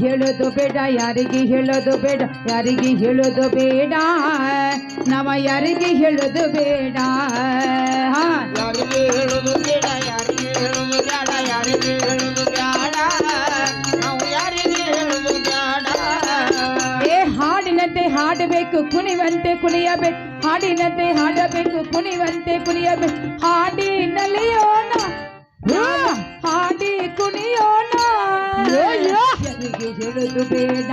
ಹೇಳೋದು ಬೇಡ ಯಾರಿಗೆ ಹೇಳೋದು ಬೇಡ ಯಾರಿಗೆ ಹೇಳೋದು ಬೇಡ. ನಮ್ಮ ಯಾರಿಗೆ ಹೇಳೋದು ಬೇಡ. ಹಾ. ಯಾರಿಗೆ ಹೇಳುದು ಬೇಡ ಯಾರಿಗೆ ಹೇಳುದು ಬೇಡ ಯಾರಿಗೆ ಹೇಳುದು ಬೇಡ. ನಾವು ಯಾರಿಗೆ ಹೇಳುದು ಬೇಡ. ಏ ಹಾಡಿನಂತೆ ಹಾಡಬೇಕು ಕುಣಿವಂತೆ ಕುಣಿಯಬೇಕು ಹಾಡಿನಂತೆ ಹಾಡಬೇಕು ಕುಣಿವಂತೆ ಕುಣಿಯಬೇಕು. ಹಾಡಿ ನಲಿಯೋಣ ಹಾಡಿ ಕುಣಿಯೋಣ. ಹೇಳೋದು ಬೇಡ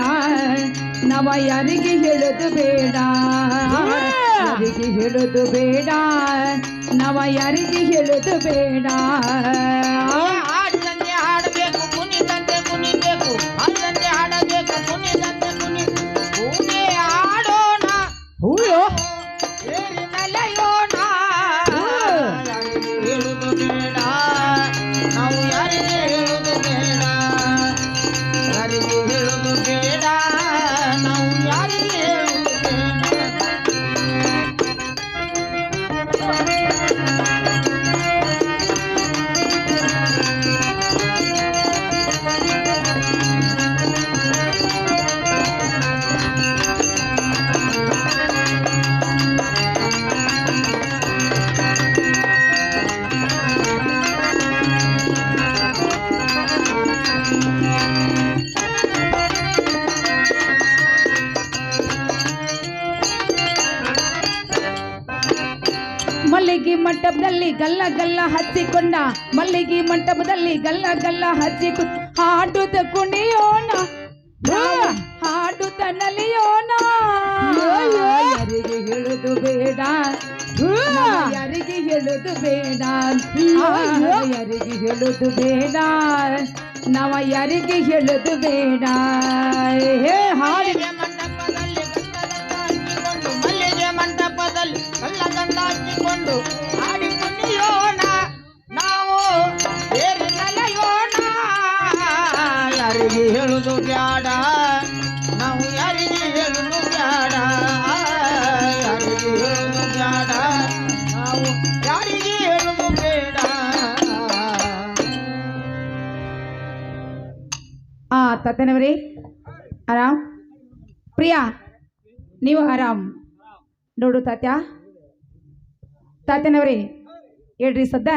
ನವ ಯಾರಿಗೆ ಹೇಳುದು ಬೇಡ. ಯಾರಿಗೆ ಹೇಳುದು ಬೇಡ ನವ ಯಾರಿಗೆ ಹೇಳುದು ಬೇಡ. ಗಲ್ಲ ಗಲ್ಲ ಹಚ್ಚಿಕೊಂಡ ಮಲ್ಲಿಗೆ ಮಂಟಪದಲ್ಲಿ ಗಲ್ಲ ಗಲ್ಲ ಹಚ್ಚಿಕು ಹಾಡುತ್ತ ಕುಣಿಯೋಣ. ಹಾಡು ಹಾಡುತ್ತ ನಲಿಯೋಣ. ಯಾರಿಗೆ ಹೇಳುದು ಬೇಡ. ಯಾರಿಗೆ ಹೇಳುದು ಬೇಡ. ಯಾರಿಗೆ ಹೇಳುದು ಬೇಡ. ನಾವ ಯಾರಿಗೆ ಹೇಳುದು ಬೇಡ. ಹೇ ಹಾಡಿ. ಮಂಟಪದಲ್ಲಿ ಮಂಟಪದಲ್ಲಿ ಗಲ್ಲ ಗಲ್ಲ ಹಚ್ಚಿಕೊಂಡು. ಯಾರಿಗೆ ಹೇಳುದು ಬ್ಯಾಡ? ನಾವು ಯಾರಿಗೆ ಹೇಳುದು ಬ್ಯಾಡ? ಯಾರಿಗೆ ಹೇಳುದು ಬ್ಯಾಡ? ನಾವು ಯಾರಿಗೆ ಹೇಳುದು ಬೇಡ? ಆ, ತಾತನವರೇ, ಆರಾಮ್? ಪ್ರಿಯಾ, ನೀವು ಆರಾಮ್? ನೋಡು ತಾತ್ಯ. ತಾತನವರೇ, ಹೇಳ್ರಿ ಸದ್ದ.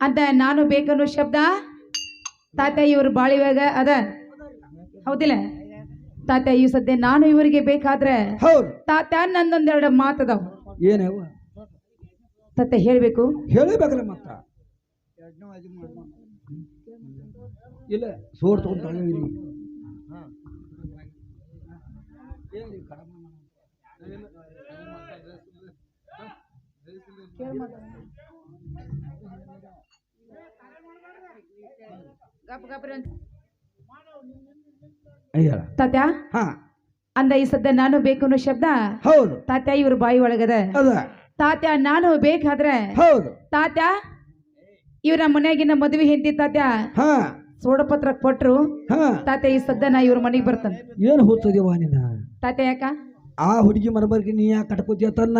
ಅಂತ ನಾನು ಬೇಕನ್ನೋ ಶಬ್ದ ತಾತ ಇವ್ರ ಬಾಳಿವಾಗ ಅದ? ಹೌದಿಲ್ಲ. ತಾತ ಈ ಸದ್ಯ ನಾನು ಇವರಿಗೆ ಬೇಕಾದ್ರೆ ಹೌದು. ತಾತ ನಂದೊಂದೆರಡು ಮಾತದಾವ. ಏನವ ತಾತ ಹೇಳ್ಬೇಕು? ಹೇಳಬೇಕಲ್ಲ ಮತ್ತ? ಇಲ್ಲ ಸೋರ್ ತಗೊಂಡು ತಗೊಂಡಿರಿ ತಾತ್ಯ? ಹಾ. ಅಂದ ಈ ಸದ್ಯ ನಾನು ಬೇಕು ಅನ್ನೋ ಶಬ್ದ? ಹೌದು. ತಾತ್ಯ ಇವ್ರ ಬಾಯಿ ಒಳಗದ. ತಾತ್ಯ ನಾನು ಬೇಕಾದ್ರೆ ಹೌದು. ತಾತ್ಯ ಇವರ ಮನೆಯಾಗಿನ ಮದುವೆ ಹೆಂಡತಿ ತಾತ್ಯ ಸೋಡ ಪತ್ರ ಕೊಟ್ರು. ತಾತ್ಯ ಈ ಸದ್ಯ ನಾ ಇವ್ರ ಮನೆಗೆ ಬರ್ತಾನೆ. ಏನು ಹೋಗ್ತದೆ ನೀನ? ತಾತ್ಯ ಯಾಕ? ಆ ಹುಡುಗಿ ಮರಬರ್ಗಿ ನೀ ಯಾಕೆ ಕಟ್ಕೋತೀಯ ತನ್ನ?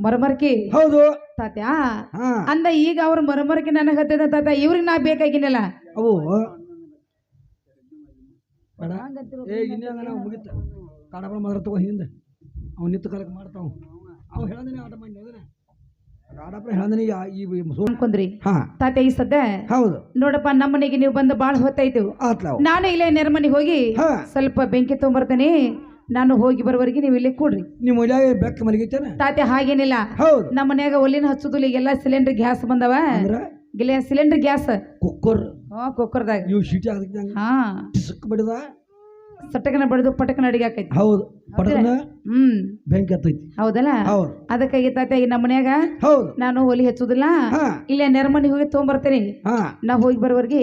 ಮರಮರ್ಕಿ? ಹೌದು. ತಾತ್ಯ ಅಂದ ಈಗ ಅವ್ರ ಮರಮರ್ಕಿ ನನಗೆ ಹತ್ತದ ತಾತ ಇವ್ರಿಗೆ ನಾ ಬೇಕಾಗಿನಲ್ಲ. ಅವು ಬೇಡ. ಏ ಇನ್ನೇನ ಮುಗಿತ. ಕಾಡಬಳ ಮಾತ್ರ ತಗೋ ಹಿಂದೆ. ಅವ್ನು ನಿಂತು ಕಾಲಕ್ಕೆ ಮಾಡ್ತಾವ ಅವು. ಹೇಳಂದಿನಿ ಆಟ ಮಾಡಿ ಹೋದ್ರೆ. ಕಾಡಬಳ ಹೇಳಂದಿನಿ ಈ ಅನ್ಕೊಂಡ್ರಿ. ಹಾ. ತಾತ್ಯ ಈ ಸದ್ದ ಹೌದು. ನೋಡಪ್ಪ ನಮ್ಮ ಮನೆಗೆ ನೀವು ಬಂದು ಬಾಳ ಹೊತ್ತಾಯ್ತು ನಾನು ಇಲ್ಲೇ ನೆರಮನೆಗೆ ಹೋಗಿ ಸ್ವಲ್ಪ ಬೆಂಕಿ ತೊಗೊಂಬರ್ತೇನೆ. ನಾನು ಹೋಗಿ ಬರೋವರೆಗೆ ನೀವು ಇಲ್ಲಿ ಕೂಡ್ರಿ. ನಿಮ್ಮ ಬೆಕ್ಕ ಮಲಗಿತ್ತೇನ? ತಾತ್ಯ ಹಾಗೇನಿಲ್ಲ. ಹೌದು. ನಮ್ಮ ಮನ್ಯಾಗ ಒಲಿನ ಹಚ್ಚುದಿಲ್ಲ ಈಗೆಲ್ಲ ಸಿಲಿಂಡರ್ ಗ್ಯಾಸ್ ಬಂದವ. ಗಿಲ ಸಿಲಿಂಡರ್ ಗ್ಯಾಸ್ ಕುಕ್ಕರ್ ಹಾ ಕುಕ್ಕರ್ದಾಗ ನೀವು ಶೀಟಿ ಆಗದಂಗ ಹಾ. ಸಿಕ್ಕ ಬಿಡದ. ಸಟಕನ ಬಡಿದು ಪಟಕನ ಅಡಿಗೆ ಆಕೈತಿ. ಹೌದು. ಪಟಕನ ಹ್ಮ್. ಬೆಂಕಿ ಹತ್ತೈತಿ. ಹೌದಲ್ಲ? ಹೌದು. ಅದಕ್ಕಾಗಿ ತಾತ ಈಗ ನಮ್ಮ ಮನ್ಯಾಗ ಹೌದು. ನಾನು ಒಲಿ ಹಚ್ಚುದಿಲ್ಲ. ಹಾ. ಇಲ್ಲೇ ನೆರಮನಿ ಹೋಗಿ ತೊಗೊಂಬರ್ತೇನೆ. ಹಾ. ನಾ ಹೋಗಿ ಬರೋವರೆಗೆ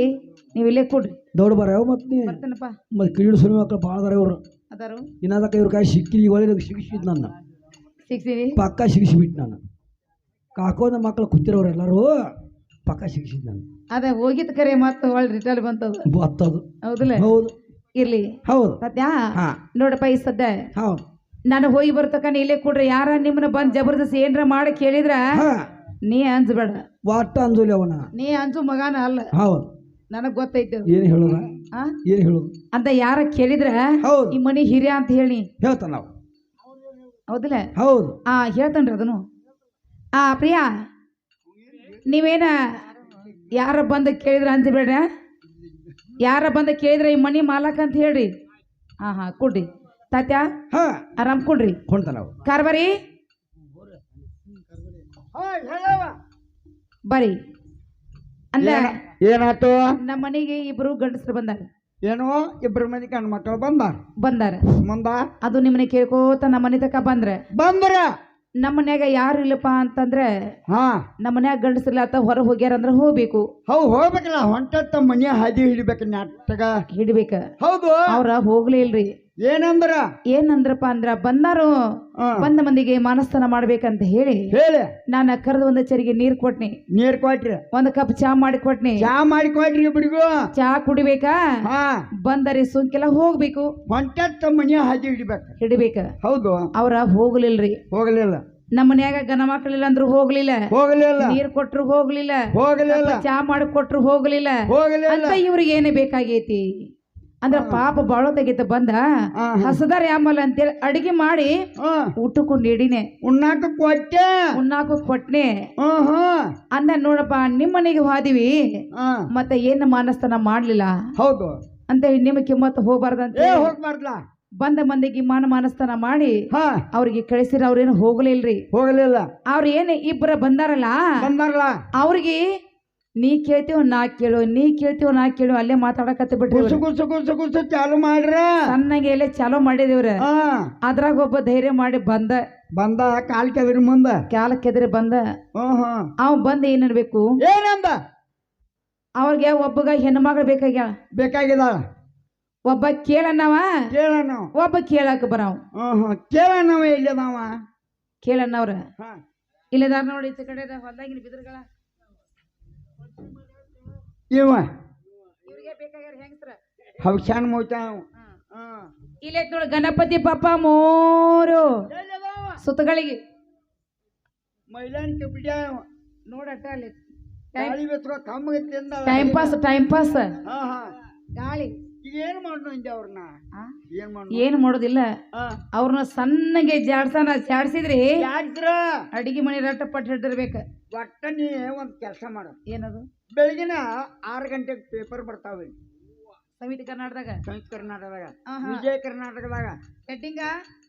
ನೀವು ಇಲ್ಲೇ ಕೊಡ್ರಿ. ದೊಡ್ಡ ಬರ ಯಾವ ಮತ್ತೆ ಮತ್ತೆ ಕಿರೀಡು ಸುಳಿ ಮಕ್ಕಳು ಭಾಳ ಅದಾರ ಇವರು. ಅದಾರು? ಇನ್ನದಕ್ಕೆ ಇವ್ರ ಕಾಯಿ ಸಿಕ್ಕಿ ಒಳ್ಳೆ ಸಿಗಿಸಿದ್ ನನ್ನ. ಸಿಗ್ತೀವಿ ಪಕ್ಕ ಸಿಗಿಸಿಬಿಟ್ಟು ನಾನು ಕಾಕೋದ ಮಕ್ಕಳು ಕೂತಿರೋರು ಎಲ್ಲರೂ. ಪಕ್ಕ ಸಿಗಿಸಿದ್ ನಾನು ಅದ ಹೋಗಿದ್ ಕರೆ ಮತ್ತೆ ಒಳ್ಳೆ ರಿಟರ್ನ್ ಬಂತದ. ಬತ್ತದು ಹೌದಲ್ಲ ಹೌದು. ಇರ್ಲಿ. ಹೌದು. ಸದ್ಯ ಹಾ. ನೋಡಪ್ಪ ಈ ಸದ್ಯ. ಹೌದು. ನಾನು ಹೋಗಿ ಬರ್ತಕ್ಕ ಇಲ್ಲೇ ಕೊಡ್ರಿ ಯಾರ ನಿಮ್ಮನ್ನ ಬಂದ್ ಜಬರ್ದಸ್ತಿ ಏನ್ರ ಮಾಡಿ ಕೇಳಿದ್ರ? ಹಾ. ನೀ ಅಂಜಬೇಡ. ಒಟ್ಟ ಅಂಜುಲಿ ಅವನ? ನೀ ಅಂಜು ಮಗಾನ ಅಲ್ಲ. ಹೌದು. ನನಗ್ ಗೊತ್ತೈತೆ ಅದು. ಏನು ಹೇಳೋದ? ಆ? ಏನು ಹೇಳೋದು? ಅಂತ ಯಾರ ಕೇಳಿದ್ರ? ಹೌದು. ಈ ಮನಿ ಹಿರಿಯ ಅಂತ ಹೇಳಿ. ಹೇಳ್ತಾನ ನಾವು ಹೌದಿಲ್ಲ ಹೌದು. ಆ ಹೇಳ್ತಾನ್ರಿ ಅದನ್ನು. ಆ ಪ್ರಿಯಾ? ನೀವೇನ ಯಾರ ಬಂದ ಕೇಳಿದ್ರ ಬೇಡ ಯಾರ ಬಂದ ಕೇಳಿದ್ರ ಈ ಮನಿ ಮಾಲಕ ಅಂತ ಹೇಳ್ರಿ? ಹಾ ಹಾ ಕೊಡ್ರಿ. ತಾತ್ಯ ಹಾ. ಆರಾಮ್ ಕೊಡ್ರಿ. ಕೊಂಡ್ತಾನ ನಾವು. ಕಾರ್ಬಾರಿ? ಬರಿ ಅಂದ ಏನಾಯ್ತು? ನಮ್ಮ ಮನೆಗೆ ಇಬ್ರು ಗಂಡಸರು ಬಂದಾರ. ಏನೋ? ಇಬ್ರು ಮನೆ ಗಂಡ ಮಕ್ಕಳು ಬಂದಾರ? ಬಂದಾರ. ಮುಂದ ಅದು ನಿಮ್ಮನೆ ಕೇಳ್ಕೋತ ನಮ್ಮ ಮನೆ ತಕ ಬಂದ್ರೆ. ಬಂದ್ರ? ನಮ್ಮ ಮನ್ಯಾಗ ಯಾರು ಇಲ್ಲಪ್ಪ ಅಂತಂದ್ರೆ ಹಾ. ನಮ್ಮ ಮನ್ಯಾಗ ಗಂಡಸಿಲ್ಲ ಅಂತ ಹೊರ ಹೋಗ್ಯಾರ ಅಂದ್ರೆ ಹೋಗ್ಬೇಕು. ಹೌ ಹೋಗ್ಬೇಕಲ್ಲ ಹೊಂಟತ್ತ ಮನಿ ಹಾದಿ ಹಿಡಿಬೇಕು ನೆಟ್ಟಗ ಹಿಡಿಬೇಕ. ಹೌದು. ಅವ್ರ ಹೋಗ್ಲೇ ಇಲ್ರಿ. ಏನಂದ್ರ? ಏನಂದ್ರಪ್ಪ ಅಂದ್ರ ಬಂದಾರು. ಬಂದ ಮಂದಿಗೆ ಮಾನಸ್ಥಾನ ಮಾಡ್ಬೇಕಂತ ಹೇಳಿ ಹೇಳಿ. ನಾನು ಕರೆದ ಒಂದ ಚರಿಗೆ ನೀರ್ ಕೊಟ್ನಿ. ನೀರ್ ಕೊಟ್ರಿ. ಒಂದ್ ಕಪ್ ಚಾ ಮಾಡಿ ಕೊಟ್ನಿ. ಚಾ ಮಾಡಿ ಕೊಟ್ರಿ ಇಬ್ಬರಿಗೂ ಚಾ ಕುಡಿಬೇಕಾ? ಬಂದರಿ ಸುಂಕೆಲ್ಲ ಹೋಗ್ಬೇಕು. ಹೊಂಟತ್ತ ಮನಿ ಹಾದಿ ಹಿಡಿಬೇಕ. ಹಿಡಿಬೇಕ. ಹೌದು. ಅವ್ರ ಹೋಗ್ಲಿಲ್ರಿ. ಹೋಗ್ಲಿಲ್ಲ. ನಮ್ಮ ಮನ್ಯಾಗ ಗನ ಮಕ್ಕಳಿಲ್ಲ ಅಂದ್ರು ಹೋಗ್ಲಿಲ್ಲ. ಹೋಗ್ಲಿಲ್ಲ. ನೀರ್ ಕೊಟ್ರು ಹೋಗ್ಲಿಲ್ಲ. ಹೋಗ್ಲಿಲ್ಲ. ಚಾ ಮಾಡಿ ಕೊಟ್ರು ಹೋಗ್ಲಿಲ್ಲ. ಹೋಗ್ಲಿಲ್ಲ. ಅಂತ ಇವ್ರಿಗೆ ಏನೇ ಬೇಕಾಗೈತಿ? ಅಂದ್ರ ಪಾಪ ಬಾಳ ತೆಗಿತ ಬಂದ ಹಸದಾರ ಯಾಮಲ್ ಅಂತೇಳಿ ಅಡಿಗೆ ಮಾಡಿ ಊಟಕ್ಕೂ ನೀಡಿನೆ. ಉಣ್ಣಾಕ ಕೊಟ್ಟೆ. ಉಣ್ಣಾಕ ಕೊಟ್ನೆ. ಅಂದ ನೋಡಪ್ಪ ನಿಮ್ಮ ಮನೆಗೆ ಹೋದಿವಿ. ಮತ್ತೆ ಏನು ಮಾನಸ್ತನ ಮಾಡ್ಲಿಲ್ಲ. ಹೌದು. ಅಂತ ನಿಮ್ಮ ಕಿಮ್ಮತ್ ಹೋಗ್ಬಾರ್ದಂತ ಹೋಗ್ಬಾರ್ದಲ್ಲ ಬಂದ ಮಂದಿಗೆ ಮಾನ ಮಾನಸ್ತನ ಮಾಡಿ ಅವ್ರಿಗೆ ಕಳಿಸಿರ ಅವ್ರೇನು ಹೋಗ್ಲಿಲ್ರಿ. ಹೋಗ್ಲಿಲ್ಲ. ಅವ್ರ ಏನ್ ಇಬ್ಬರ ಬಂದಾರಲ್ಲ. ಬಂದಾರಲ್ಲ. ಅವ್ರಿಗೆ ನೀ ಕೇಳ್ತೀವ ನಾ ಕೇಳು ನೀ ಕೇಳ್ತೀವ ನಾ ಕೇಳು ಅಲ್ಲೇ ಮಾತಾಡಕತ್ತ ಬಿಟ್ರಿ ಗುಸು ಗುಸು ಗುಸು ಕುಸು ಚಾಲು ಮಾಡ್ರ? ಸಣ್ಣಗೆ ಎಲ್ಲೇ ಚಾಲೋ ಮಾಡಿದೇವ್ರ? ಆ, ಅದ್ರಾಗ ಒಬ್ಬ ಧೈರ್ಯ ಮಾಡಿ ಬಂದ. ಬಂದ ಕಾಲ್ ಕೆದ್ರಿ ಮುಂದ? ಕಾಲ್ ಕೆದ್ರಿ ಬಂದ. ಹ್ಮ್ ಹ್ಮ್. ಅವ್ ಬಂದ ಏನ್ ಅನ್ಬೇಕು ಏನಂದ? ಅವ್ರಿಗೆ ಒಬ್ಬಗ ಹೆಣ್ಮಗಳು ಬೇಕಾಗ್ಯ ಬೇಕಾಗಿದ ಒಬ್ಬ ಕೇಳಣ್ಣವ. ಕೇಳ ಒಬ್ಬ ಕೇಳಾಕ ಬರಾವ್. ಹ್ಮ್ ಇಲ್ಲದಾವ ಕೇಳಣ್ಣವ್ರ. ಹಾ. ಇಲ್ಲದಾರ ನೋಡಿ ಈ ಕಡೆ ಹೊಲ್ದಾಗಿನ ಬಿದ್ರಗಳ. ಇವ. ಇವ್ರಿಗೆ ಬೇಕಾಗ್ಯಾರ ಹೆಂಗಸ್ರ? ಹೌಶಾನ್ ಮೋಚ ಇಲ್ಲೇ ನೋಡು ಗಣಪತಿ ಪಾಪ ಮೂರು. ಸುತ್ತಗಳಿಗೆ. ಮೈಲಾನಿಕೆ ಬಿಡ ನೋಡಟ್ಟ ಅಲ್ಲಿ ಗಾಳಿ ಬೆಸ್ಕೊ ಕಮ್ಮಗೆ ತಿಂದ ಟೈಮ್ ಪಾಸ್ ಟೈಮ್ ಪಾಸ್. ಹಾ ಹಾ. ಗಾಳಿ. ಏನ್ ಮಾಡ್ನು ಇಂದ ಅವ್ರನ್ನ? ಏನ್ ಮಾಡ್ನು? ಏನ್ ಮಾಡೋದಿಲ್ಲ. ಅವ್ರನ್ನ ಸಣ್ಣಗೆ ಜಾಡ್ಸನ ಜಾಡ್ಸಿದ್ರಿ. ಯಾಕ್ರ ಅಡಿಗೆ ಮನೆ ರಟ್ಟ ಪಟ್ಟ ಹಿಡ್ದಿರ್ಬೇಕ. ಒಟ್ಟ ನೀ ಒಂದ್ ಕೆಲಸ ಮಾಡು. ಏನದು? ಬೆಳಗಿನ ಆರು ಗಂಟೆಗೆ ಪೇಪರ್ ಬರ್ತಾವೆ. ಸಮಿತಿ ಕರ್ನಾಟಕದಾಗ? ಸಂಯುಕ್ತ ಕರ್ನಾಟಕದಾಗ. ಆಹಾ. ವಿಜಯ ಕರ್ನಾಟಕದಾಗ. ಹೆಡ್ಡಿಂಗ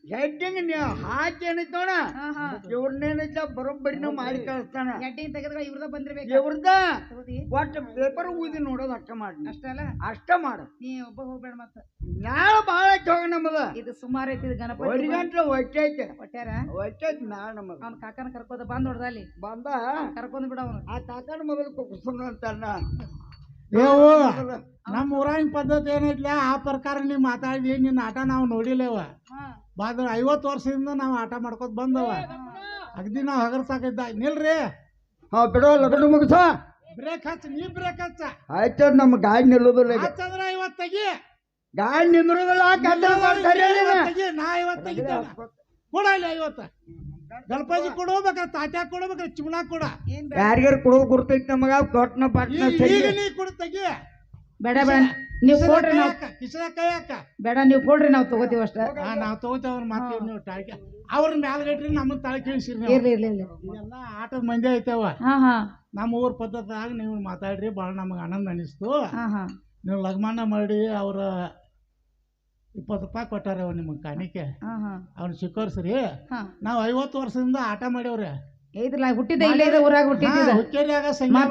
ಹೆಡ್ಡಿಂಗ್ ನೀವು ಹಾಕಿ ಏನೈತ್ ನೋಡ ಆಹಾ. ಇವ್ರನ್ನೇನೈತ ಬರೋಬ್ಬರಿನ ಮಾಡಿ ಕಳಿಸ್ತಾನ. ಹೆಡ್ಡಿಂಗ್ ತೆಗೆದ್ರ ಇವ್ರದ ಬಂದಿರ್ಬೇಕು. ಇವ್ರದ ತಗೋತಿ? ಒಟ್ಟು ಪೇಪರ್ ಊದಿ ನೋಡೋದು ಅಷ್ಟ ಮಾಡಿ ಅಷ್ಟೇ ಅಲ್ಲ? ಅಷ್ಟ ಮಾಡು. ನೀ ಒಬ್ಬ ಹೋಗ್ಬೇಡ ಮತ್ತ. ನಾಳೆ ಹೋಗ ನಮ್ಮದ ಇದು ಸುಮಾರು ಐತಿ ಇದು ಗಣಪತಿ ಒಂದು ಗಂಟ್ಲೆ ಹೊಟ್ಟೆ ಐತೆ. ಕೊಟ್ಯಾರ ಹೊಟ್ಟೆ ಐತಿ ನಮ್ಮದ ಅವ್ನ ಕಾಕನ ಕರ್ಕೋದ ಬಂದ್ ನೋಡ್ದ ಅಲ್ಲಿ. ಬಂದ? ಕರ್ಕೊಂಡ್ ಬಿಡ ಅವನು. ಆ ಕಾಕನ ಮೊದಲು ಕುಕುಸ್ತಾನ ಅಂತ. ಏವು ನಮ್ಮ ಊರಾಗಿನ ಪದ್ಧತಿ ಏನೈತ್ಲ ಆ ಪ್ರಕಾರ ನೀವ್ ಮಾತಾಡಿ ನಿನ್ನ ಆಟ ನಾವು ನೋಡಿಲ್ಲವ. ಬಾದ್ರ ಐವತ್ತು ವರ್ಷದಿಂದ ನಾವು ಆಟ ಮಾಡ್ಕೊತ ಬಂದವ. ಅಗದಿ ನಾವು ಹಗರ್ಸಾಕಿದ್ದ. ನಿಲ್ರಿ. ಹಾ ಬಿಡೋ ಲಗಡು ಮುಗಿಸ. ಬ್ರೇಕ್ ಹಚ್ಚ ನೀ ಬ್ರೇಕ್ ಹಚ್ಚ. ಆಯ್ತು ನಮ್ಮ ಗಾಡಿ ನಿಲ್ಲೋದಿಲ್ಲ. ಹಚ್ಚಂದ್ರ ಐವತ್ತು ಗಾಡಿ ನಿಂದ್ರೋದಿಲ್ಲ ಮಾಡ್ತಾರೆ ತೆಗಿ ನಾ ಐವತ್ತು ತೆಗಿತೇನೆ ಕೊಡ ಇಲ್ಲಿ ಐವತ್ತು ಗಣಪತಿ ಕೊಡ್ಬೇಕಾ ತಾಟ್ಯಾಗ ಕೊಡ್ಬೇಕಾ ಚಿಮಣಾ ಕೊಡ ಯಾರಿಗಾರ ಕೊಡೋ. ಗುರ್ತೈತಿ ನಮಗ ಕೊಟ್ಟನ ಪಟ್ನ ಈಗ ನೀ ಕೊಡು ತೆಗಿ. ಬೇಡ ಬೇಡ ನೀವು ಕೊಡ್ರಿ ನಾವು. ಕಿಸದ ಕೈ ಹಾಕ ಬೇಡ ನೀವು ಕೊಡ್ರಿ ನಾವು ತಗೋತೀವಿ ಅಷ್ಟೇ. ನಾವು ತಗೋತೇವ ಅವ್ರ ಮಾತು ನೀವು ಟಾಳ್ಕೆ ಅವ್ರ ಮ್ಯಾಲ್ಗಟ್ರಿ ನಮ್ಮನ್ನ ತಲೆ ಕೇಳಿಸಿರಿ ನೀವು. ಇರ್ಲಿ ಇರ್ಲಿ ಇರ್ಲಿ. ಇದೆಲ್ಲ ಆಟದ ಮಂದಿ ಐತವ. ಹಾ ಹಾ. ನಮ್ಮ ಊರ ಪದ್ಧತಿಯಾಗ ನೀವು ಮಾತಾಡ್ರಿ ಭಾಳ ನಮಗೆ ಆನಂದ ಅನಿಸ್ತು. ಹಾ ಹಾ. ನೀವು ಲಗ್ಮಾನ ಮಾಡಿ ಅವ್ರ ಇಪ್ಪತ್ತು ರೂಪಾಯಿ ಕೊಟ್ಟಾರ ನಿಮಗೆ ಕಾಣಿಕೆ. ಹಾ ಹಾ. ಅವ್ನ ಸ್ವೀಕರಿಸ್ರಿ ಹಾ. ನಾವು ಐವತ್ತು ವರ್ಷದಿಂದ ಆಟ ಮಾಡ್ಯವ್ರೆ. ಇದ್ರಲ್ಲ ಹುಟ್ಟಿದ್ದೆ ಇಲ್ಲೇ ಇದೆ ಊರಾಗ ಹುಟ್ಟಿದ್ದ ಹುಕ್ಕೇರಿಯಾಗ ಸಂಗೀತ